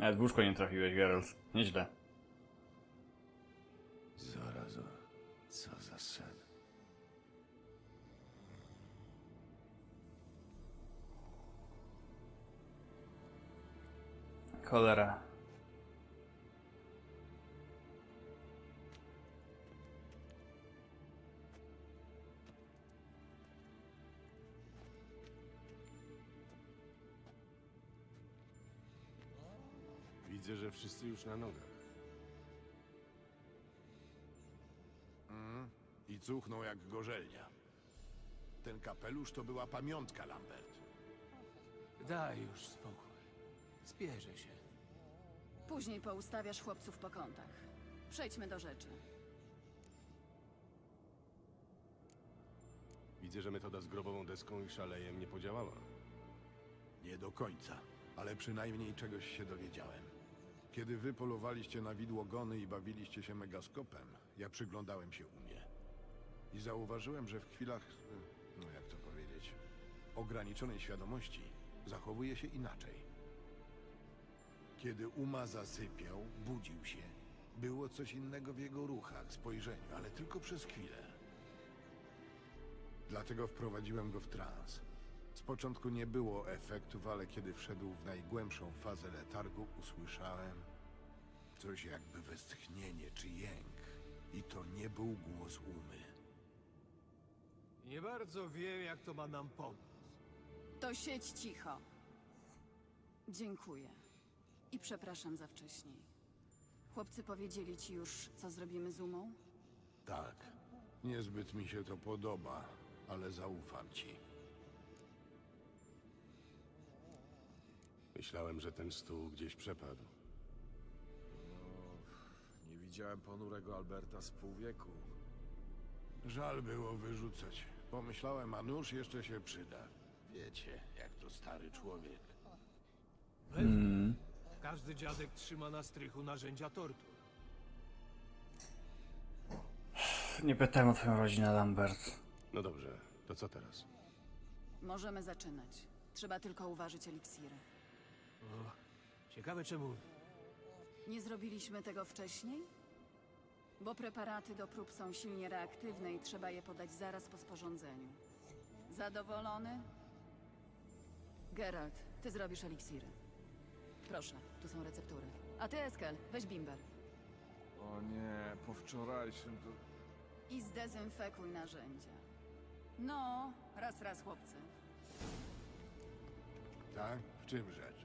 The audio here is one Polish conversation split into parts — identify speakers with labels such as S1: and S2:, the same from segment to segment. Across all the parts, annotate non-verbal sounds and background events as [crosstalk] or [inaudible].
S1: Nawet w łóżko nie trafiłeś, Geralt. Nieźle.
S2: Zaraza, co za sen.
S1: Cholera.
S2: Widzę, że wszyscy już na nogach.
S3: I cuchnął jak gorzelnia. Ten kapelusz to była pamiątka, Lambert.
S4: Daj już spokój. Zbierze się.
S5: Później poustawiasz chłopców po kątach. Przejdźmy do rzeczy.
S2: Widzę, że metoda z grobową deską i szalejem nie podziałała.
S3: Nie do końca, ale przynajmniej czegoś się dowiedziałem. Kiedy wy polowaliście na widłogony i bawiliście się megaskopem, ja przyglądałem się umie. I zauważyłem, że w chwilach, y, no jak to powiedzieć, ograniczonej świadomości zachowuje się inaczej. Kiedy Uma zasypiał, budził się. Było coś innego w jego ruchach, spojrzeniu, ale tylko przez chwilę. Dlatego wprowadziłem go w trans. Z początku nie było efektów, ale kiedy wszedł w najgłębszą fazę letargu, usłyszałem coś jakby westchnienie czy jęk. I to nie był głos umy.
S4: Nie bardzo wiem, jak to ma nam pomóc.
S5: To siedź cicho. Dziękuję. I przepraszam za wcześniej. Chłopcy powiedzieli ci już, co zrobimy z umą?
S3: Tak, niezbyt mi się to podoba, ale zaufam ci.
S2: Myślałem, że ten stół gdzieś przepadł.
S6: Nie widziałem ponurego Alberta z pół wieku.
S3: Żal było wyrzucać. Pomyślałem, a nóż jeszcze się przyda. Wiecie, jak to stary człowiek.
S4: Każdy dziadek trzyma na strychu narzędzia tortur.
S1: Nie pytałem o twoją rodzinę, Lambert.
S2: No dobrze, to co teraz?
S5: Możemy zaczynać. Trzeba tylko uważać eliksiry.
S4: Ciekawe czemu.
S5: Nie zrobiliśmy tego wcześniej? Bo preparaty do prób są silnie reaktywne i trzeba je podać zaraz po sporządzeniu. Zadowolony? Geralt, ty zrobisz eliksiry. Proszę, tu są receptury. A ty, Eskel, weź bimber.
S6: O nie, po wczorajszym to...
S5: I zdezynfekuj narzędzia. No, raz, raz, chłopcy.
S3: Tak? W czym rzecz?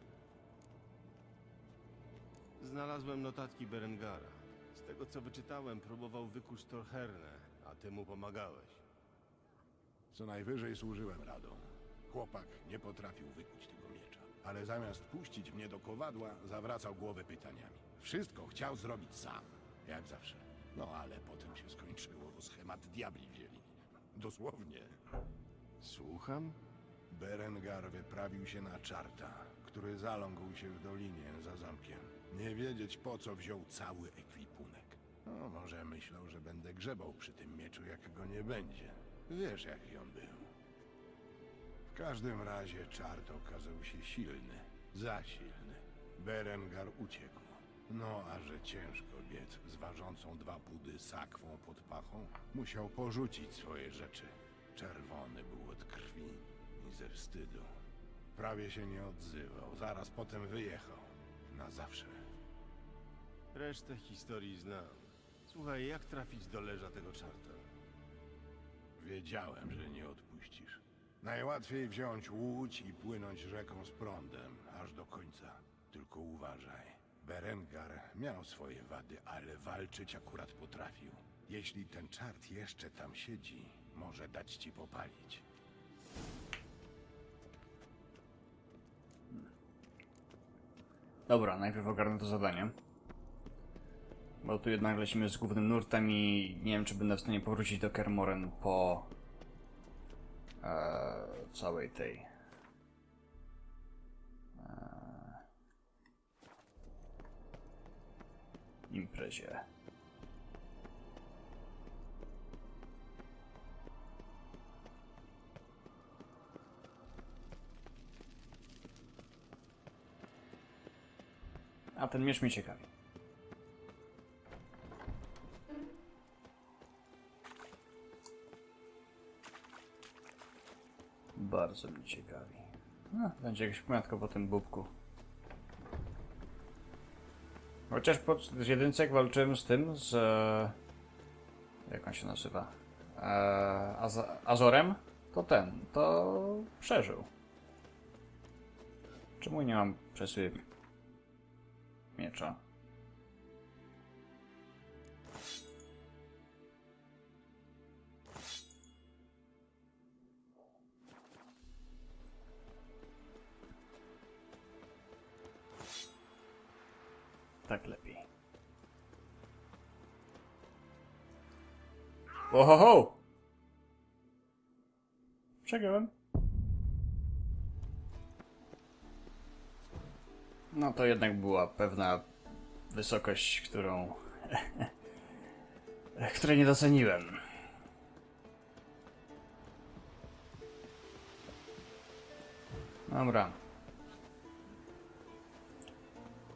S2: Znalazłem notatki Berengara. Z tego co wyczytałem, próbował wykuć Torhernę, a ty mu pomagałeś.
S3: Co najwyżej służyłem radą. Chłopak nie potrafił wykuć tego miecza. Ale zamiast puścić mnie do kowadła, zawracał głowę pytaniami. Wszystko chciał zrobić sam, jak zawsze. No ale potem się skończyło, bo schemat diabli wzięli. Dosłownie.
S2: Słucham?
S3: Berengar wyprawił się na czarta, który zaląkł się w dolinie za zamkiem. Nie wiedzieć po co wziął cały ekwipunek. No, może myślał, że będę grzebał przy tym mieczu, jak go nie będzie. Wiesz, jaki on był. W każdym razie czart okazał się silny, za silny. Berengar uciekł. No, a że ciężko biec z ważącą dwa pudy sakwą pod pachą, musiał porzucić swoje rzeczy. Czerwony był od krwi i ze wstydu. Prawie się nie odzywał. Zaraz potem wyjechał. Na zawsze.
S2: Resztę historii znam. Słuchaj, jak trafić do leża tego czarta?
S3: Wiedziałem, że nie odpuścisz. Najłatwiej wziąć łódź i płynąć rzeką z prądem, aż do końca. Tylko uważaj. Berengar miał swoje wady, ale walczyć akurat potrafił. Jeśli ten czart jeszcze tam siedzi, może dać ci popalić.
S1: Dobra, najpierw ogarnę to zadanie. Bo tu jednak lecimy z głównym nurtem i nie wiem, czy będę w stanie powrócić do Kermoren po e, całej tej e, imprezie. A ten miecz mnie ciekawi. Bardzo mnie ciekawi. No, będzie jakaś pamiątka po tym bubku. Chociaż pod z jedynce jak walczyłem z tym, z... Jak on się nazywa? E, Az Azorem, to ten, to przeżył. Czemu nie mam przesyły miecza? Tak lepiej. Ohoho! Przegrałem. No to jednak była pewna wysokość, którą. [laughs] której nie doceniłem. Dobra.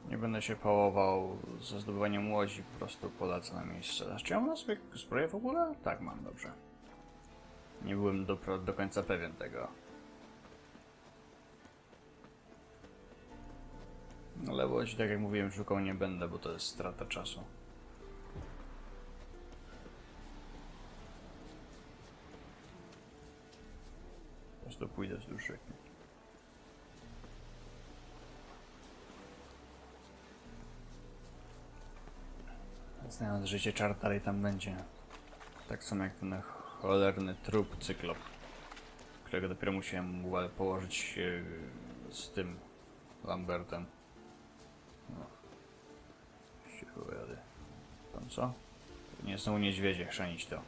S1: Nie będę się pałował ze zdobywaniem łodzi, po prostu polecę na miejsce. Czy ja mam na sobie zbroję w ogóle? Tak, mam, dobrze. Nie byłem do, do końca pewien tego. Ale łodzi, tak jak mówiłem, szukał nie będę, bo to jest strata czasu. Po prostu pójdę wzdłuż rzeki. Znając życie czar dalej tam będzie. Tak samo jak ten cholerny trup cyklop, którego dopiero musiałem położyć z tym Lambertem. No. Się powiady. Tam co? Nie są niedźwiedzie, chrzanić to.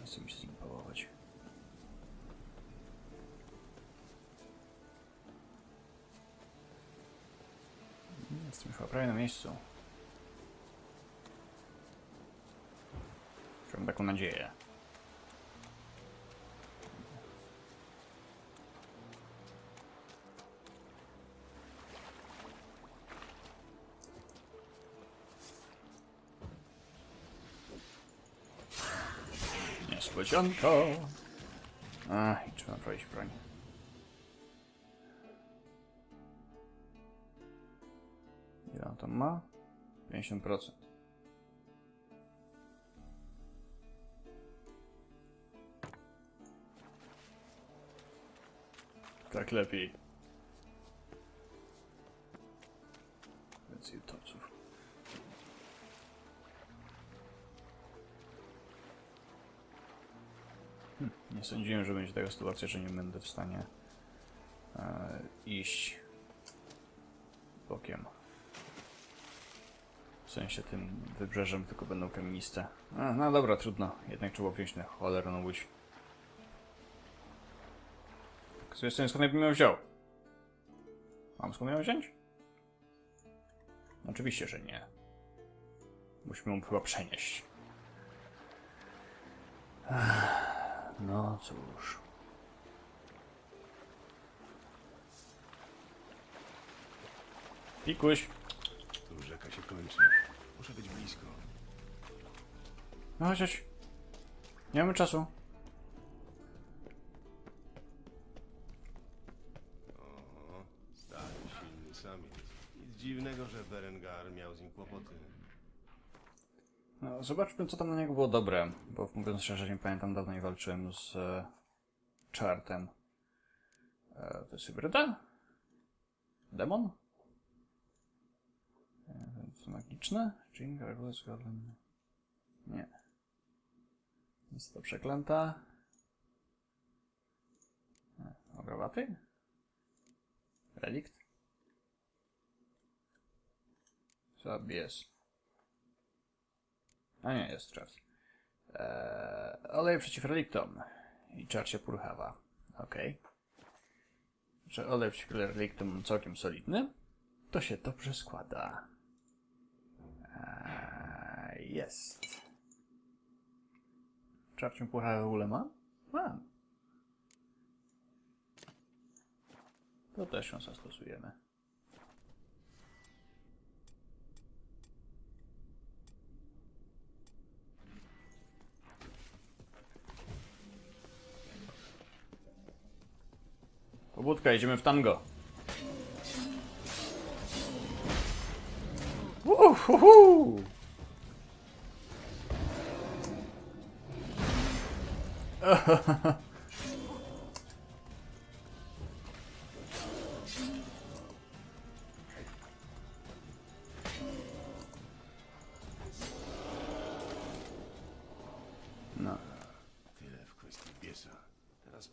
S1: Nie chcę mi się z nim połować. Jestem chyba prawie na miejscu. Mam taką nadzieję. Niespodzianko! A, i trzeba przejść broń. Ile on tam ma? 50%. Tak lepiej. Więcej topców. Hm, nie sądziłem, że będzie taka sytuacja, że nie będę w stanie e, iść bokiem. W sensie tym wybrzeżem, tylko będą kamieniste. A, no dobra, trudno. Jednak trzeba wziąć na cholerną łódź. Z drugiej strony, skąd bym ją wziął? Mam skąd ją wziąć? Oczywiście, że nie. Musimy ją chyba przenieść. Ech, No cóż. Pikuś.
S2: Tu rzeka się kończy. Muszę być blisko.
S1: No chodź, chodź. Nie mamy czasu.
S2: O, stary, silny samiec. Nic dziwnego, że Berengar miał z nim kłopoty.
S1: Zobaczmy, co tam na niego było dobre. Bo mówiąc szczerze, nie pamiętam, dawno nie walczyłem z e, czartem. E, to jest hybryda? Demon? E, to magiczne? Jing, Regulus, Golem. Nie. Jest to przeklęta. E, Ogrowaty? Relikt? Zabies. A nie, jest czas. Eee, olej przeciw reliktom. I czar się purchawa. Okej. Że olej przeciw reliktom całkiem solidny. To się dobrze składa. Eee, jest. Czar się purchawa w ogóle ma? Ma. To też ją zastosujemy. Pobudka, idziemy w tango. Uhuhu!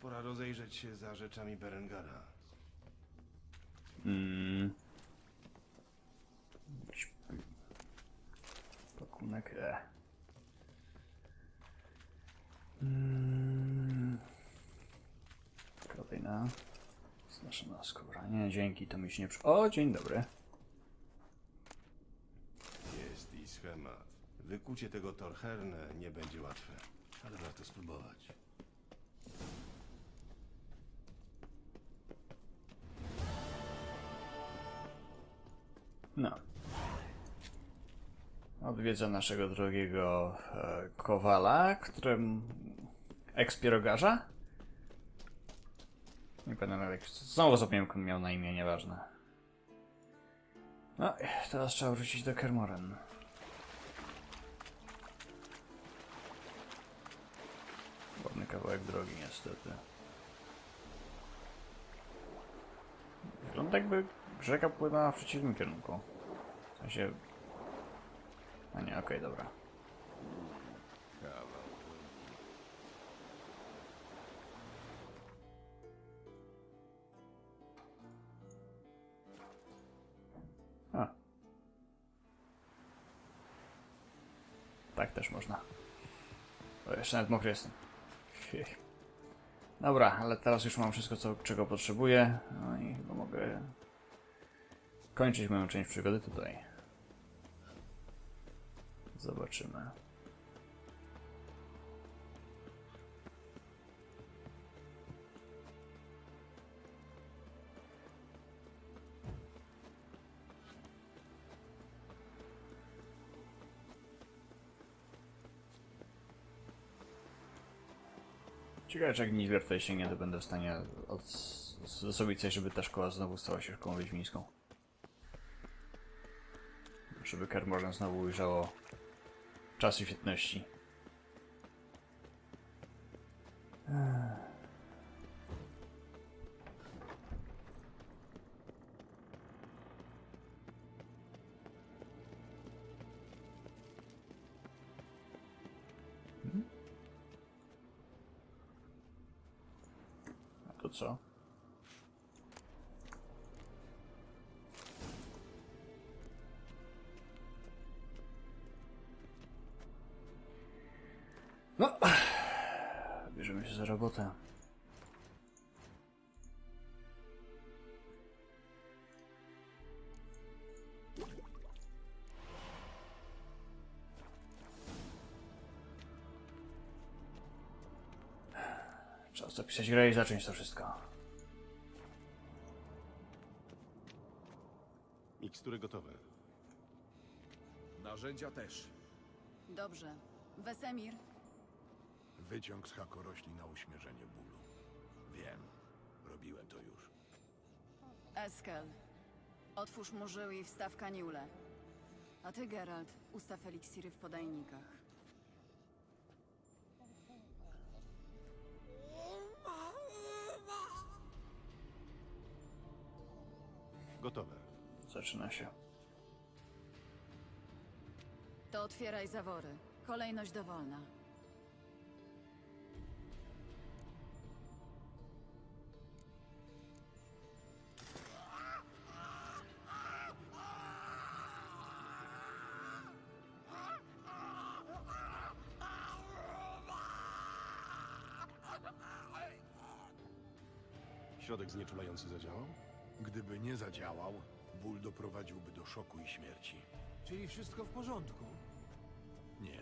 S2: Pora rozejrzeć się za rzeczami Berengara.
S1: Mm. Pakunek E. Mm. Kolejna. Znaszona skóra. Nie, dzięki, to mi się nie przy... O, dzień dobry.
S2: Jest i schemat. Wykucie tego Torherne nie będzie łatwe, ale warto spróbować.
S1: No. Odwiedzę naszego drogiego e, kowala, którym... ekspierogarza? Nie pamiętam jak... Znowu zapomniałem, miał na imię, nieważne. No, teraz trzeba wrócić do Kermoren. Ładny kawałek drogi, niestety. Wygląda jakby rzeka płynęła w przeciwnym kierunku. W sensie... A nie, okej, dobra. A. Tak też można. O, jeszcze nawet mokry jestem. Dobra, ale teraz już mam wszystko, co, czego potrzebuję. No i chyba mogę kończyć moją część przygody tutaj. Zobaczymy. Ciekawe, czy jak Nidler tutaj sięgnie, to będę w stanie od... zrobić coś, żeby ta szkoła znowu stała się szkołą wiedźmińską. Żeby Kermoren znowu ujrzało czasy świetności. A to co? Się za robotę. Czas zapisać grę i zacząć to wszystko.
S2: Mikstury gotowe.
S6: Narzędzia też.
S5: Dobrze. Wesemir,
S3: Wyciąg z hakorośli na uśmierzenie bólu. Wiem, robiłem to już.
S5: Eskel. Otwórz mu żył i wstaw kaniule. A ty, Geralt, ustaw eliksiry w podajnikach.
S2: Gotowe.
S1: Zaczyna się.
S5: To otwieraj zawory. Kolejność dowolna.
S2: Środek znieczulający zadziałał?
S3: Gdyby nie zadziałał, ból doprowadziłby do szoku i śmierci.
S4: Czyli wszystko w porządku?
S3: Nie,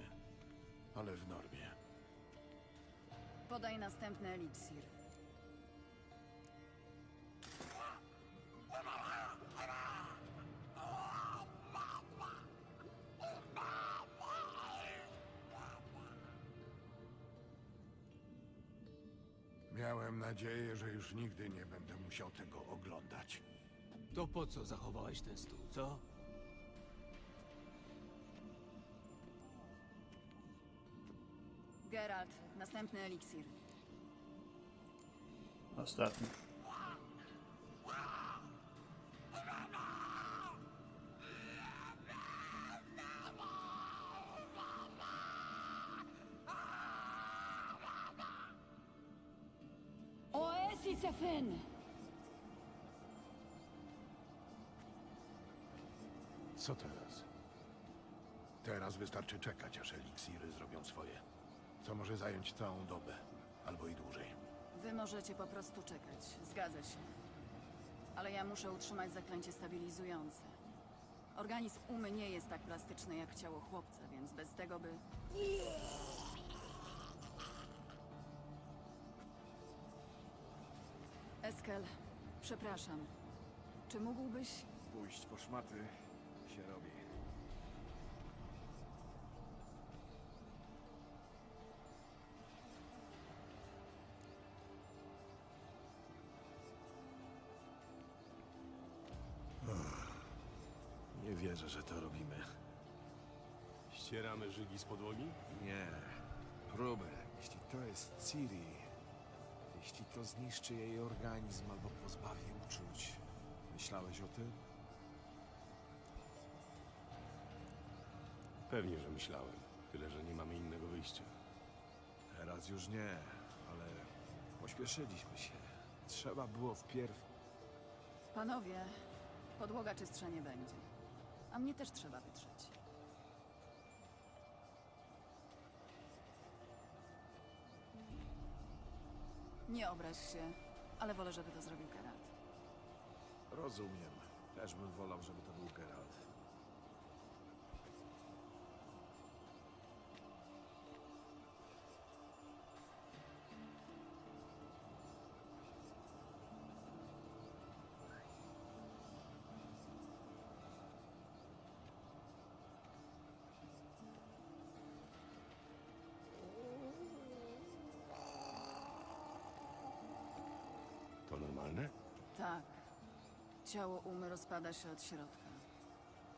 S3: ale w normie.
S5: Podaj następny eliksir.
S3: Nadzieję, że już nigdy nie będę musiał tego oglądać.
S4: To po co zachowałeś ten stół, co?
S5: Geralt, następny eliksir.
S1: Ostatni.
S5: Fen!
S3: Co teraz? Teraz wystarczy czekać, aż eliksiry zrobią swoje. Co może zająć całą dobę, albo i dłużej.
S5: Wy możecie po prostu czekać, zgadza się. Ale ja muszę utrzymać zaklęcie stabilizujące. Organizm umy nie jest tak plastyczny jak ciało chłopca, więc bez tego by... Eskel, przepraszam. Czy mógłbyś...
S6: Pójść po szmaty się robi.
S2: Nie wierzę, że to robimy. Ścieramy żygi z podłogi?
S6: Nie. Próbę. Jeśli to jest Ciri, jeśli to zniszczy jej organizm albo pozbawi uczuć. Myślałeś o tym?
S2: Pewnie, że myślałem. Tyle, że nie mamy innego wyjścia.
S6: Teraz już nie, ale pośpieszyliśmy się. Trzeba było wpierw...
S5: Panowie, podłoga czystsza nie będzie. A mnie też trzeba wytrzeć. Nie obraź się, ale wolę, żeby to zrobił Geralt.
S6: Rozumiem. Też bym wolał, żeby to był Geralt.
S5: Ciało umy rozpada się od środka.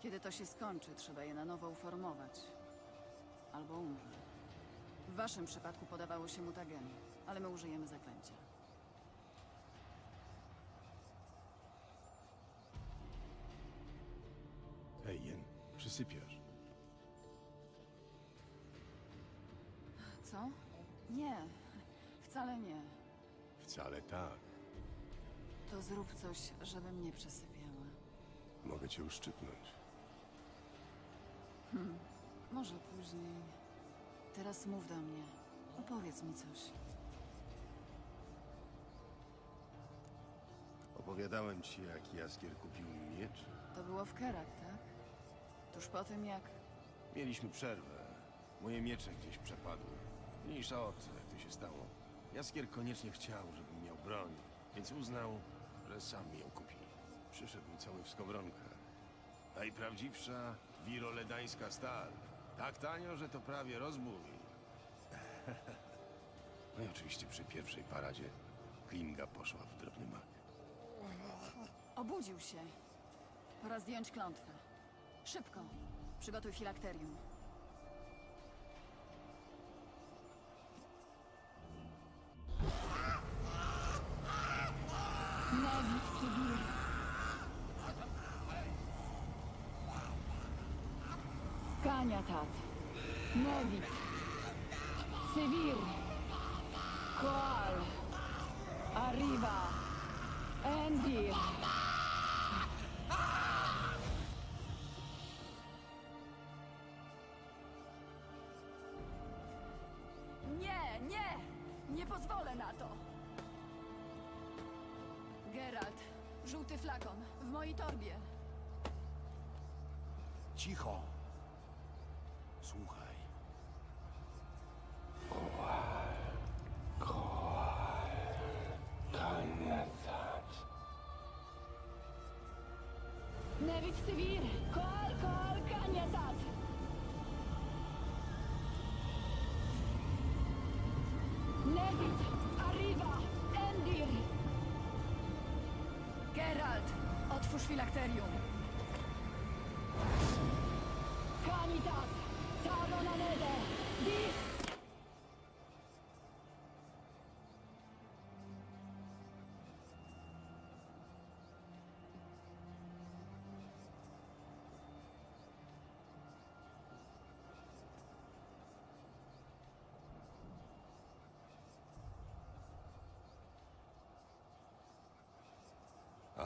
S5: Kiedy to się skończy, trzeba je na nowo uformować. Albo umrze. W waszym przypadku podawało się mutageny, ale my użyjemy zaklęcia.
S2: Ej, Jen, przysypiasz.
S5: Co? Nie. Wcale nie.
S2: Wcale tak.
S5: To zrób coś, żeby mnie przesypiała.
S2: Mogę cię uszczypnąć.
S5: Może później. Teraz mów do mnie. Opowiedz mi coś.
S2: Opowiadałem ci, jak Jaskier kupił mi miecz.
S5: To było w Kerak, tak? Tuż po tym, jak...
S2: Mieliśmy przerwę. Moje miecze gdzieś przepadły. Mniejsza o to, jak to się stało. Jaskier koniecznie chciał, żebym miał broń, więc uznał, że sam ją kupi. Przyszedł cały w skowronkach. Najprawdziwsza wiroledańska stal. Tak tanio, że to prawie rozbój. No i oczywiście przy pierwszej paradzie Klinga poszła w drobny mak.
S5: Obudził się. Pora zdjąć klątwę. Szybko. Przygotuj filakterium. Kaniatat. Nevit. Sivir. Koal. Arriva. Endir. Nie, nie! Nie pozwolę na to! Geralt, żółty flakon, w mojej torbie.
S3: Cicho!
S5: David Sivir! Kol, kol, kandidat! Nevit! Arriva! Endir! Geralt! Otwórz filakterium!
S7: Kandidat! Taro na nede! Dis!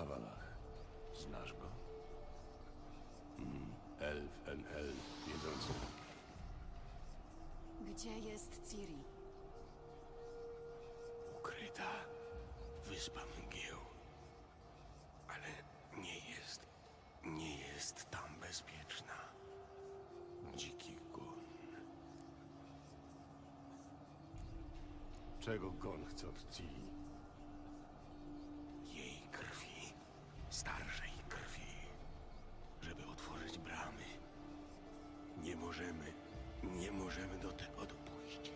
S2: Awalach. Znasz go? Mm, elf NL, wiedzący.
S5: Gdzie jest Ciri?
S2: Ukryta. Wyspa mgieł. Ale nie jest... nie jest tam bezpieczna. Dziki gon. Czego gon chce od Ciri? Możemy... nie możemy do tego dopuścić.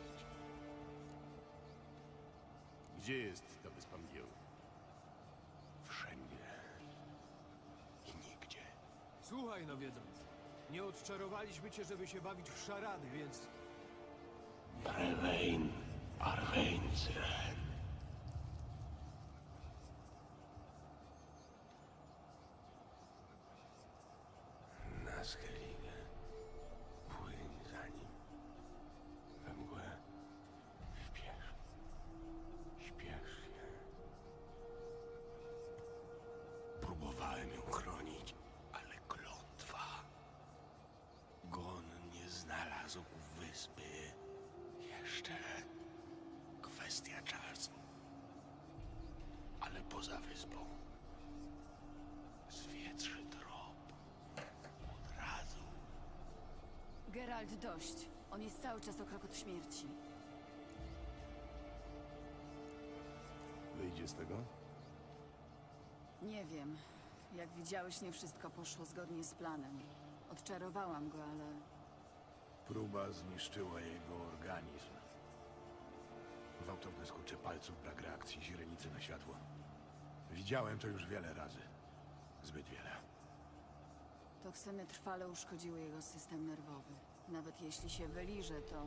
S2: Gdzie jest ta wyspa mgieł? Wszędzie. I nigdzie.
S4: Słuchaj, no wiedząc. Nie odczarowaliśmy cię, żeby się bawić w szarady, więc
S2: Arwein, Arweinzen. Na poza wyspą zwietrzy trop. Od razu.
S5: Geralt, dość. On jest cały czas o krok od śmierci.
S2: Wyjdzie z tego?
S5: Nie wiem. Jak widziałeś, nie wszystko poszło zgodnie z planem. Odczarowałam go, ale
S3: Próba zniszczyła jego organizm. Gwałtowne skurcze palców, brak reakcji, źrenicy na światło. Widziałem to już wiele razy. Zbyt wiele.
S5: toksyny trwale uszkodziły jego system nerwowy. Nawet jeśli się wyliże, to...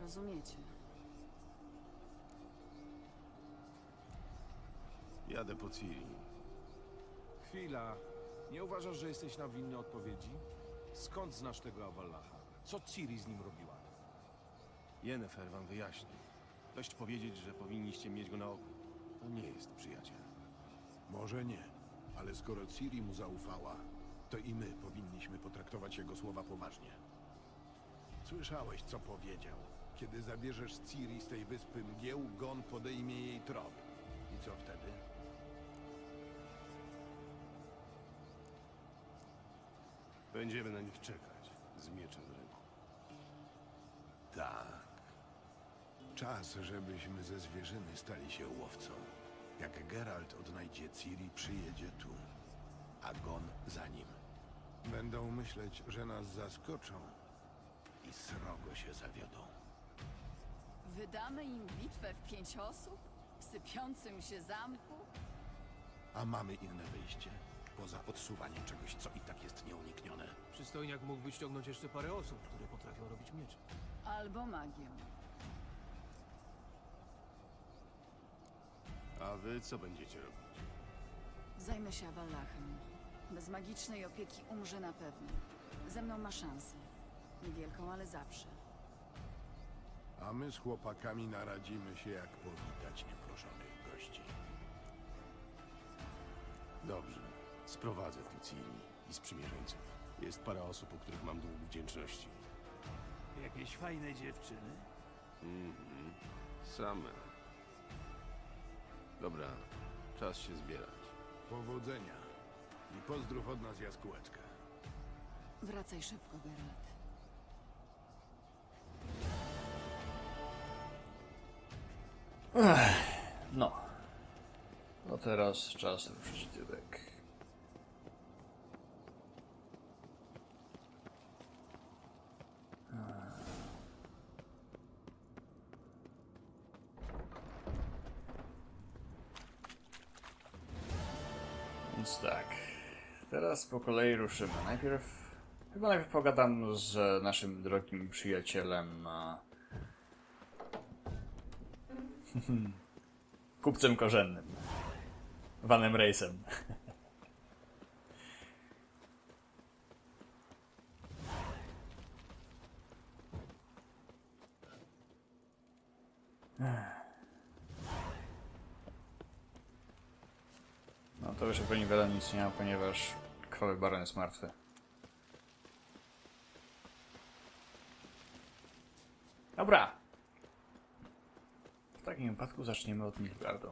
S5: Rozumiecie.
S2: Jadę po Ciri.
S6: Chwila. Nie uważasz, że jesteś na winny odpowiedzi? Skąd znasz tego Awallacha? Co Ciri z nim robiła?
S2: Yennefer wam wyjaśni. Dość powiedzieć, że powinniście mieć go na oku. To nie jest przyjaciel.
S3: Może nie, ale skoro Ciri mu zaufała, to i my powinniśmy potraktować jego słowa poważnie. Słyszałeś, co powiedział. Kiedy zabierzesz Ciri z tej wyspy mgieł, Gon podejmie jej trop. I co wtedy?
S2: Będziemy na nich czekać. Z mieczem w ręku. Tak.
S3: Czas, żebyśmy ze zwierzyny stali się łowcą. Jak Geralt odnajdzie Ciri, przyjedzie tu, a Gon za nim. Będą myśleć, że nas zaskoczą i srogo się zawiodą.
S5: Wydamy im bitwę w pięć osób? W sypiącym się zamku?
S3: A mamy inne wyjście? Poza odsuwaniem czegoś, co i tak jest nieuniknione.
S4: przystojniak mógłby ściągnąć jeszcze parę osób, które potrafią robić miecze.
S5: Albo magią.
S2: A wy co będziecie robić?
S5: Zajmę się Awallachem. Bez magicznej opieki umrze na pewno. Ze mną ma szansę. Niewielką, ale zawsze.
S3: A my z chłopakami naradzimy się, jak powitać nieproszonych gości.
S2: Dobrze. Sprowadzę tu Ciri i sprzymierzeńców. Jest parę osób, u których mam dług wdzięczności.
S8: Jakieś fajne dziewczyny?
S2: Mhm. Same. Dobra. Czas się zbierać.
S3: Powodzenia. I pozdrów od nas jaskółeczkę.
S5: Wracaj szybko, Geralt.
S1: No. No teraz czas ruszyć tyłek. Więc tak. Teraz po kolei ruszymy. Najpierw. Chyba najpierw pogadam z naszym drogim przyjacielem. [laughs] Kupcem korzennym. Vanem Racem. To już pewnie wiele nic nie ma, ponieważ krowy baron jest martwy. Dobra. W takim wypadku zaczniemy od Nilfgaardu.